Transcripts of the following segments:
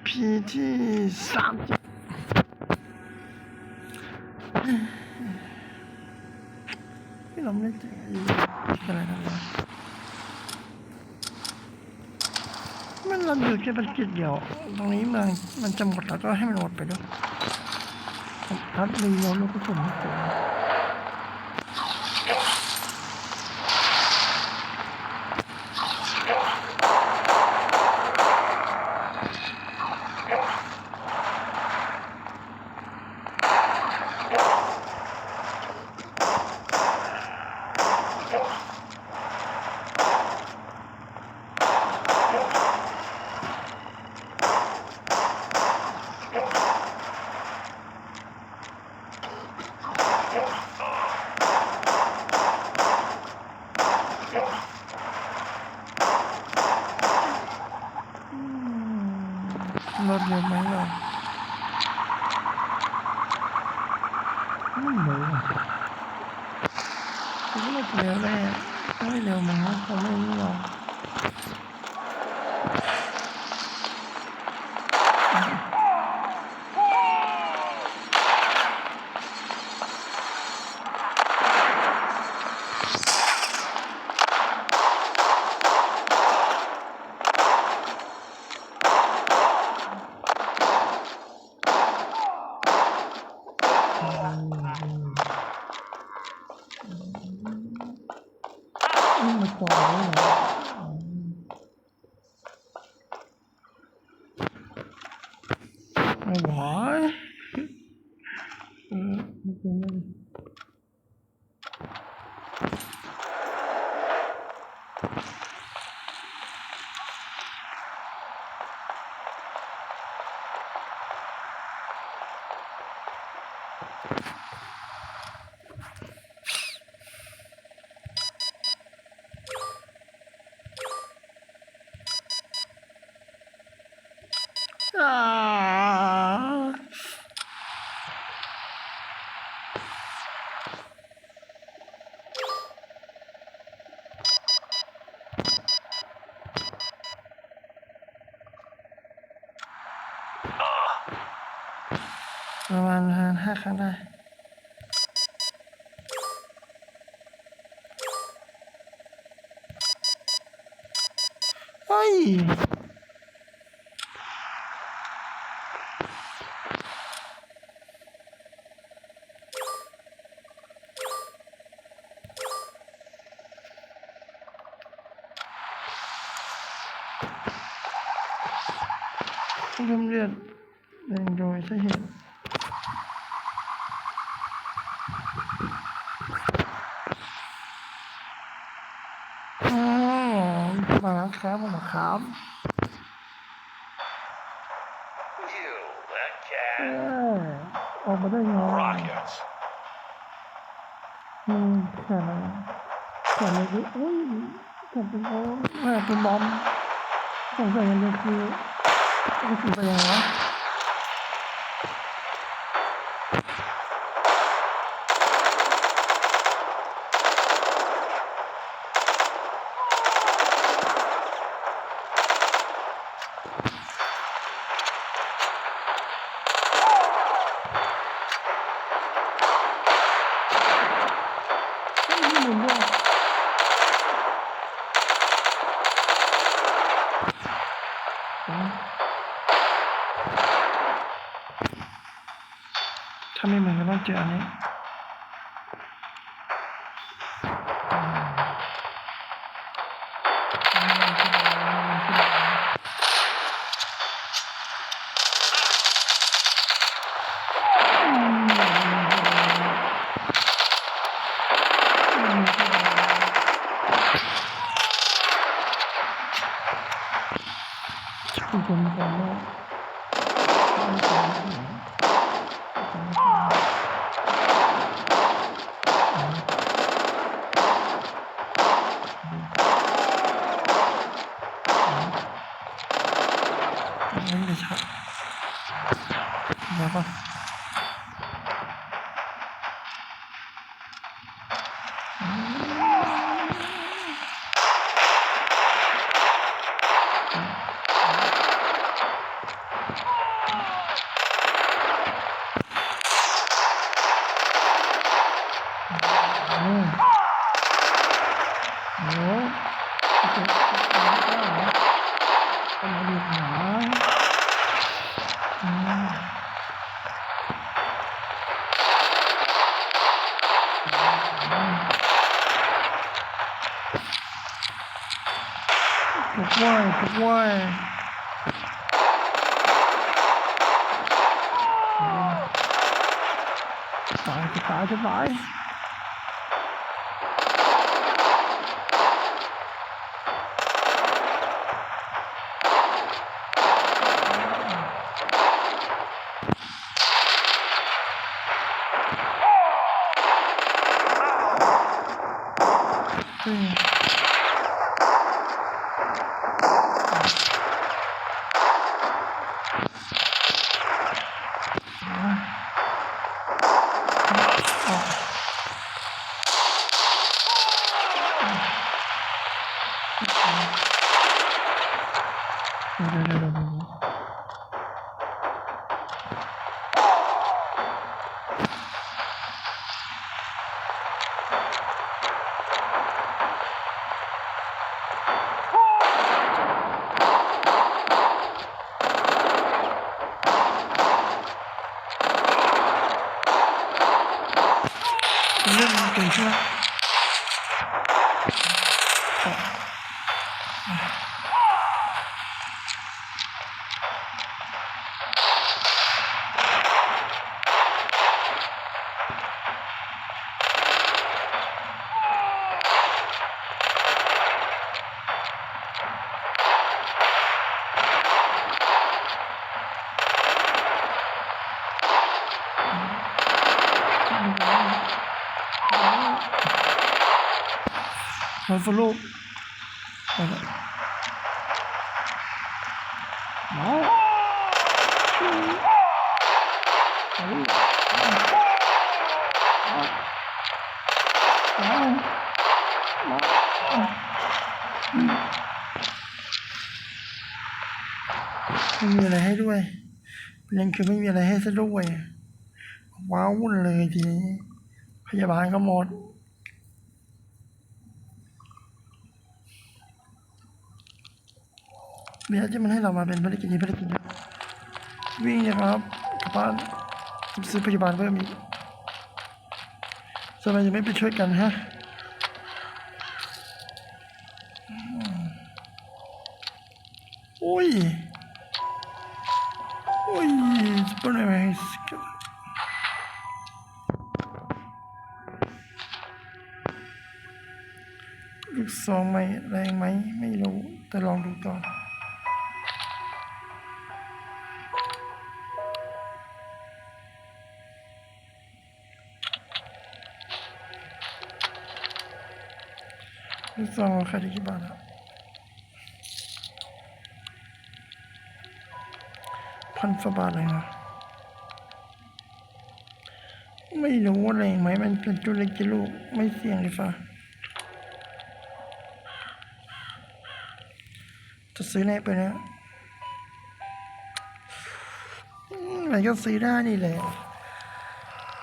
EP ที่สามที่เราไม่ได้เจอไอ้อะไรนั่นวะมันเราดูแค่ภารกิจเดียว ตรงนี้มันมันจะหมดแล้วก็ให้มันหมดไปด้วยครับรีโยนลูกกระสุนให้ผม ประมาณห้าครั้งได้ เฮ้ย ผู้ชมเรียนเรียนโดยสาเหตุอ๋อมาแล้วครับมาแล้วครับ You, that เอ cat. อออกมาได้ไง Rockets. อืมแค่นั้นแค่นี้คืออุ้ยแค่เป็นโอ้แม่เป็นบอมสงสัยอย่างเดียวคือ รู้สึกไปยังไงวะ ไม่มีหมุนด้วยอ๋อถ้า ไจะตายจะตาย อืมอะเดี๋ยวเดี๋ยวเดี๋ยวเดี๋ยวเรื่องมันเกิดขึ้นแล้วอะ ฟลุกไปแล้วมาเอาเอาเอาเอาไม่มีอะไรให้ด้วยประเด็นคือไม่มีอะไรให้ซะด้วยว้าวุ่นเลยทีนี้พยาบาลก็หมด เบียร์ที่มันให้เรามาเป็นภารกิจนี้ภารกิจนี้วิ่งนะครับกลับบ้านซื้อพยาบาลเพิ่มอีกทำไมจะไม่ไปช่วยกันฮะอืมโอ้ย โอ้ยสปอนเซอร์ลูกซองไหมแรงไหมไม่รู้ แต่ลองดูก่อน ลูกซองขายได้กี่บาทอะพันฝาบาทเลยนะไม่รู้ว่าแรไหมมันเป็นจุดเล็กกิโลไม่เสี่ยงเลยฟ้าจะซื้อไหนไปนี่ยอืมมันก็ซื้อได้นี่แหละ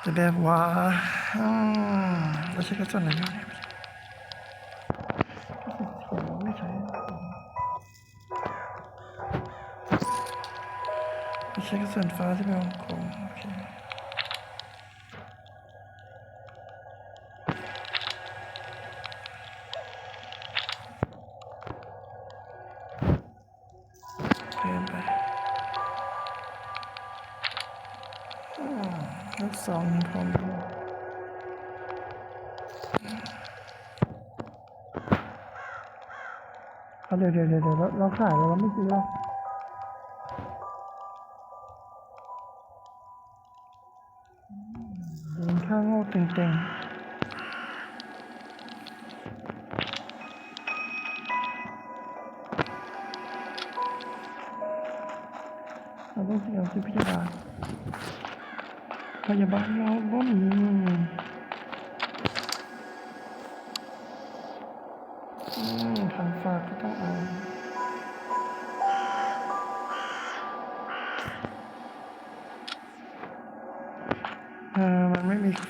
แต่แบบว่าอืมแล้วใช้กระสุนอะไรอยู่เนี่ย ใช่กระสุนฟ้าที่เป็นของผมโอเคเกินไปอืมลูกสองพร้อมเดี๋ยวเดี๋ยวเดี๋ยวเราเราขายเราไม่ซื้อหรอก ดินข้างโง่เต็งๆเร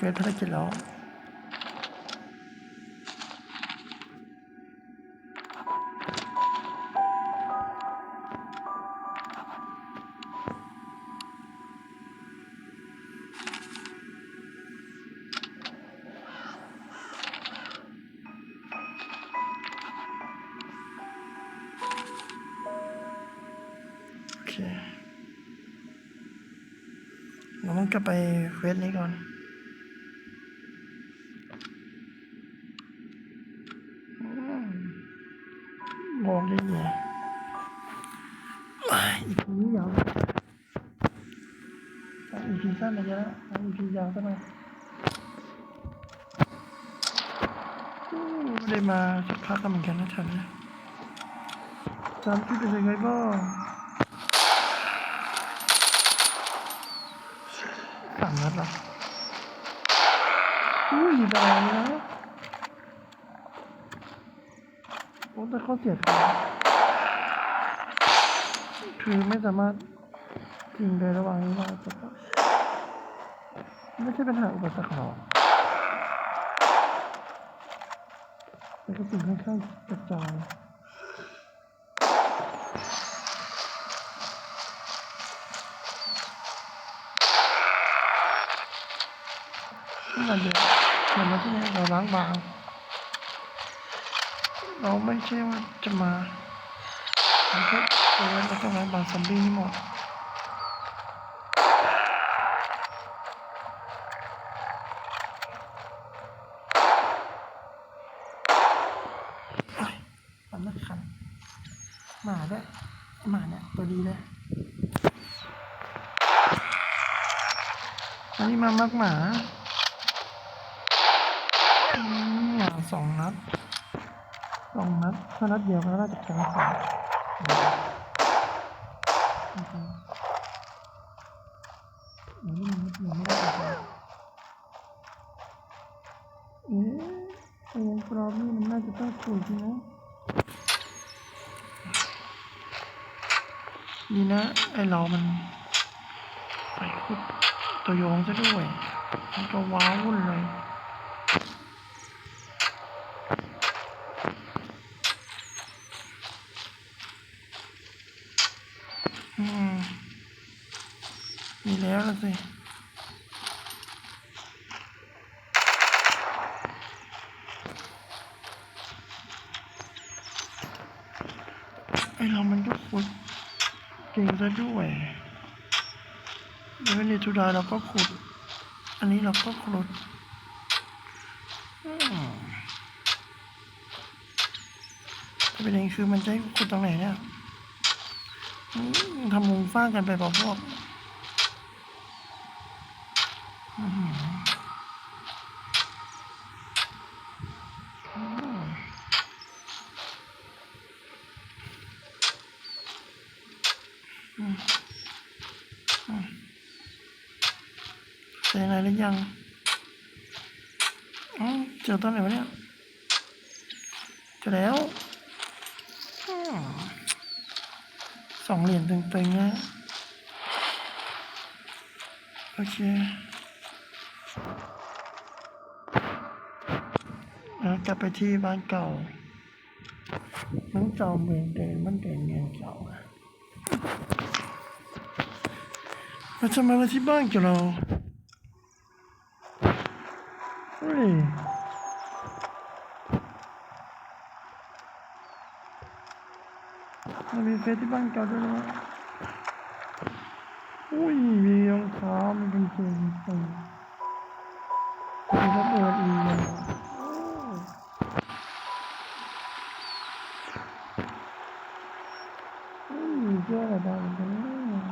เฟสภารกิจแล้วเราต้องก็ไปเฟสนี้ก่อน ได้มาสักพักเหมือนกันนะฉันนะจำที่เป็นยังไงบ้างสามนัดเหรออุ้ยแรงนะโอ้แต่เขาเสียดายคือไม่สามารถยิงได้ระหว่างนี้ได้แต่ไม่ใช่ปัญหาอุปสรรคหรอก แต่ก็สิ่งค่อนข้างกระจายที่เราเดินเดินมาที่นี่เราล้างบางเราไม่ใช่ว่าจะมาเราแค่เดินแล้วก็ล้างบางซอมบี้นี่หมดโอ๊ยมันไม่คันหมาด้วยหมาเนี่ยตัวดีเลย อันนี้มามา กหมาหมาสองนัดสองนัดถ้านัดเดียวก็น่าจะกลางสองอืมอืมนัดเดียวไม่ได้เอ๊ะไอ้ยังกรอบนี่มันน่าจะต้องคุยจริงนะนี่นะไอ้เรามัน ตัวโยงซะด้วยมันก็ว้าวุ่นเลย อืมมีแล้วล่ะสิไอเรามันก็ขุดเก่งซะด้วย เดี๋ยวในทุดายเราก็ขุด อันนี้เราก็ขุดอืมแต่ประเด็นคือมันจะใช้ขุดตรงไหนเนี่ยทำมุงฟ้างกันไปพอพวกอื้อหืออืมอืมอืมเจออะไรหรือยังอ๋ อตอนไหนวะเนี่ยจอแล้วสองเหรียญตึงๆนะโอเคแล้วกลับไปที่บ้านเก่ามันเก่าเมืองเดิมมันเป็นเมืองเก่าอะเราจะมาที่บ้านกับเราเฮ้ย มันมีเฟซที่บ้านเก่าด้วยนะอุ้ยมีรองเท้ามีกางเกงมีปืนมีระเบิดอีกอย่างโอ้อุ้ยเสื้ออะไรบ้างกันเนี่ย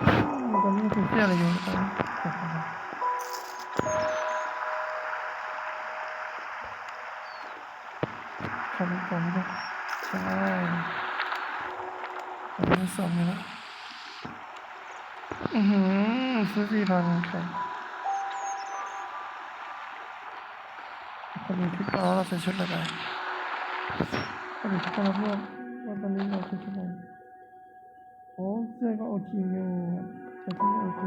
อืมตอนนี้คือเสื้ออะไรอยู่อนนี้ขอบคุณด้ ใช่ผมไม่ส่งเลยนะอือหือซื้อสี่พันใครคนนี้ที่ก็เราใส่ชุดอะไรคนนี้ที่ก็เราพูดว่าตอนนี้เราใส่ชุดอะไรโอ้เสื้อก็โอเคอยู่ใส่ชุดโอเค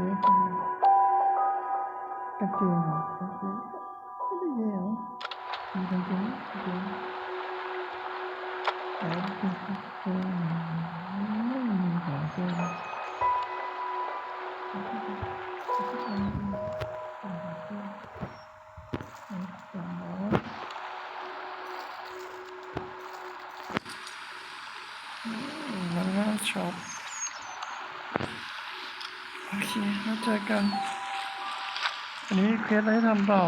กางเกงเหรอกางเกงไม่ได้แย่หรอมีกางเกงกางเกง ช็อปโอเคแล้วเจอกันวันนี้มีเควสอะไรให้ทำเปล่า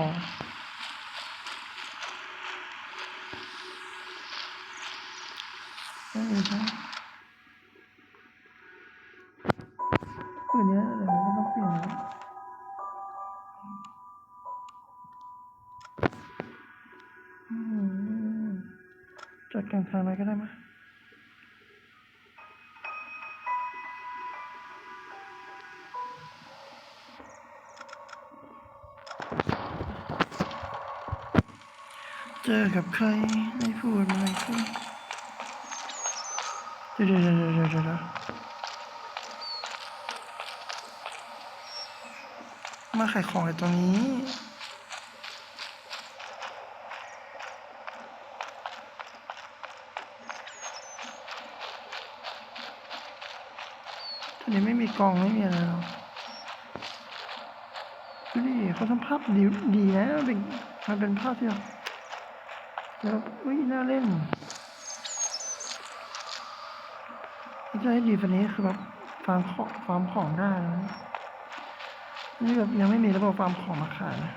จัดการทางไหนก็ได้ไหมยเจอกับใครไม่พูดไม่คุยเดี๋ยวเดี๋ยวเดี๋ยวเดี๋ยวเดี๋ยวมาขายของไอ้ตรงนี้ ตอนนี้ไม่มี กองไม่มีอะไรหรอกดูดิเขาทำภาพดีดีนะมันเป็นมันเป็นภาพที่แบบแล้วอุ้ยน่าเล่นถ้าจะให้ดีกว่านี้คือแบบฟาร์มของฟาร์มของได้นะนี่แบบยังไม่มีระบบฟาร์มของมาขายนะ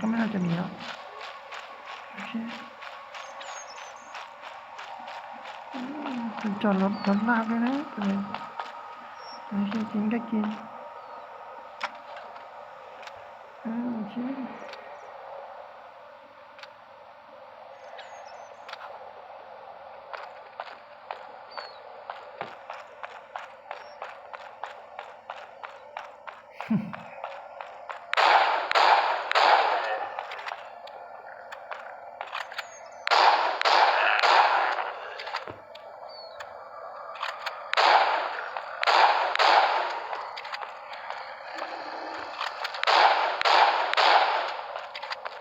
ก็ไม่น่าจะมีแล้วโอเคเป็นจอดรถรถลากเลยนะ เป็นไงโอเคกินก็กินอ่าโอเค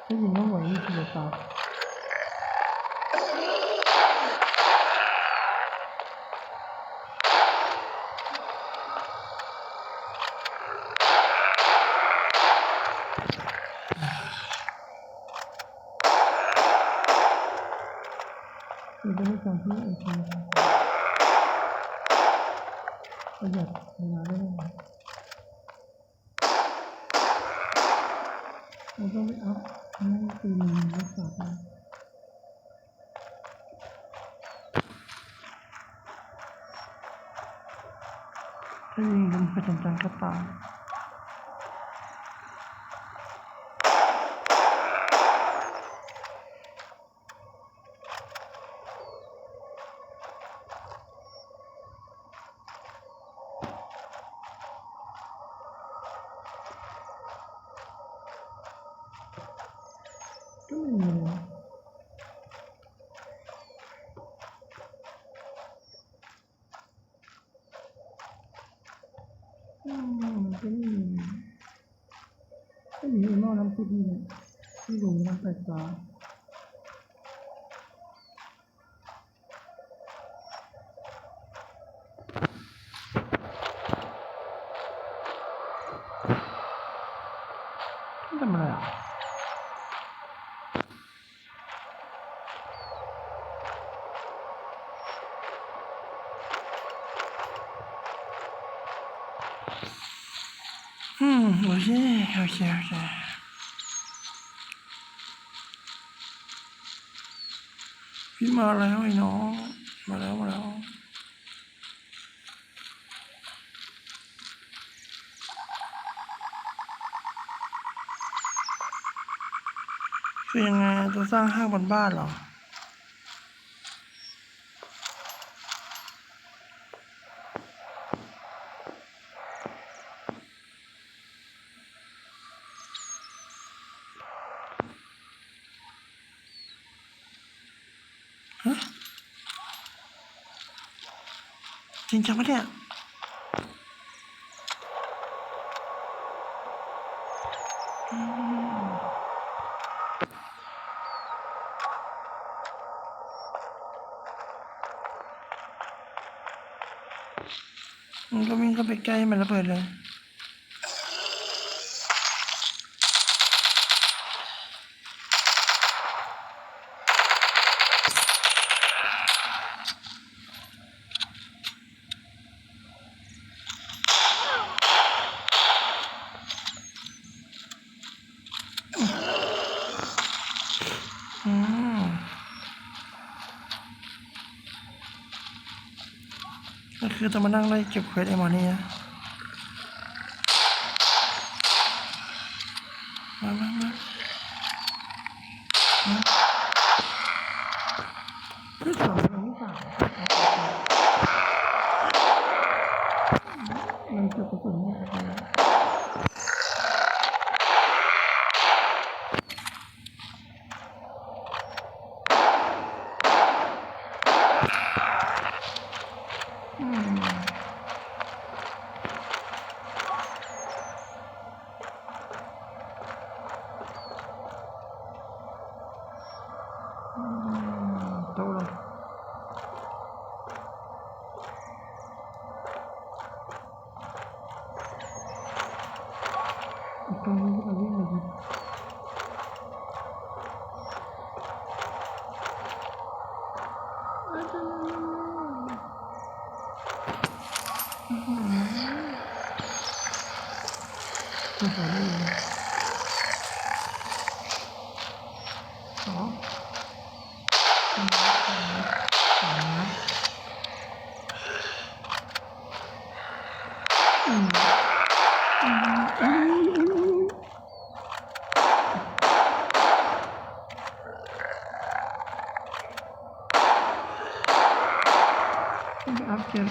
ได้ยินว่าหวยมีชีวิตตาคือเป็นเรื่องที่โอเคครับประหยัดเวลาได้ไหม เราต้องไปอัพให้ตีมรักษาไปถ้ายิงกันไปจังๆก็ตาย ไม่มีไอ้หม้อน้ำซุปนี่ที่รู้น้ำแปลกตาทำอะไรอะ อืมโอเค โอเคโอเคพี่มาแล้วไอ้น้อง มาแล้ว มาแล้ว คือยังไงจะสร้างห้างบนบ้านเหรอ ริงจังปะเนี่ยมันก็วิ่งเข้าไปใกล้มันระเบิดเลย คือต้องมานั่งไล่เก็บเควสไอ้หมอนี่นะมามามาไม่สองไม่สามมันเกือบกระสุนเนี่ย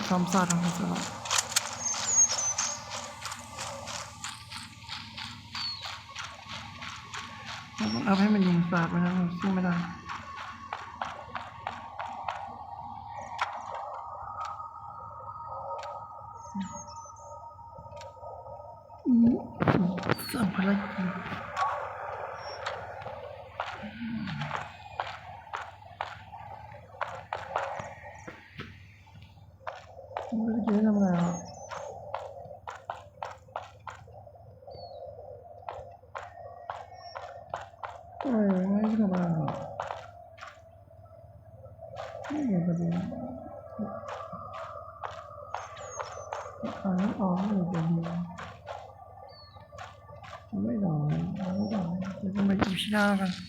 감사합니다. 什么了啊。